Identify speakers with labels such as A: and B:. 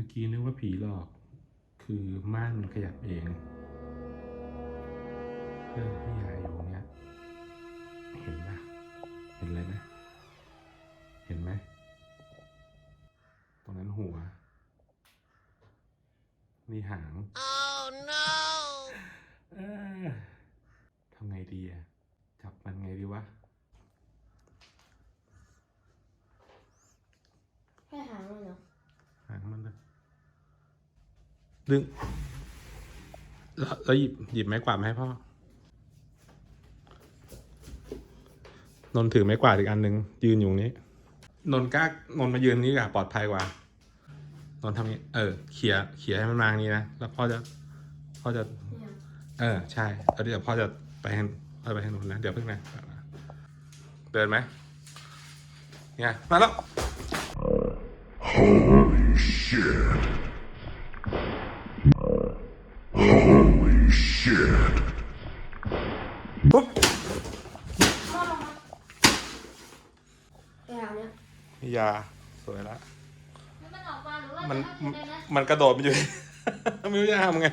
A: มื่อกี้นึกว่าผีหลอก คือม่านมันขยับเองเรื่องพี่ยายอยู่ตรงเนี้ย เห็นปะเห็นอะไรไหมเห็นไหม ตรงนั้นหัว นี่หาง
B: Oh no!
A: เอ้อทำไงดีอะจับมันไงดีวะ
C: ให้หางมันเหรอ
A: หางมันเลย ดึงแล้วหยิบหยิบไม้กวาดมาให้พ่อ นนท์ถือไม้กวาดอีกอันหนึ่งยืนอยู่ตรงนี้ นนท์กล้านนท์มายืนนี่กว่าปลอดภัยกว่า นนท์ทำนี้ เออ เขี่ยเขี่ยให้มันมางนี้นะ แล้วพ่อจะพ่อจะ
C: เนี่ย
A: เออ ใช่แล้วเดี๋ยวพ่อจะไปทางพ่อไปทางนู้นนะ เดี๋ยวเพิ่งนะเดินไหมเนี่ยมาแล้ว
D: Holy shit. Scared.
A: ปุ๊บ
C: ไปหาเนี่ย
A: มียาสวยละ
E: มันออกมาหรือว่า
A: มัน
E: จะนั่งอยู่ใน
A: มันกระโดดมาอยู่ ไม่รู้จะทำไง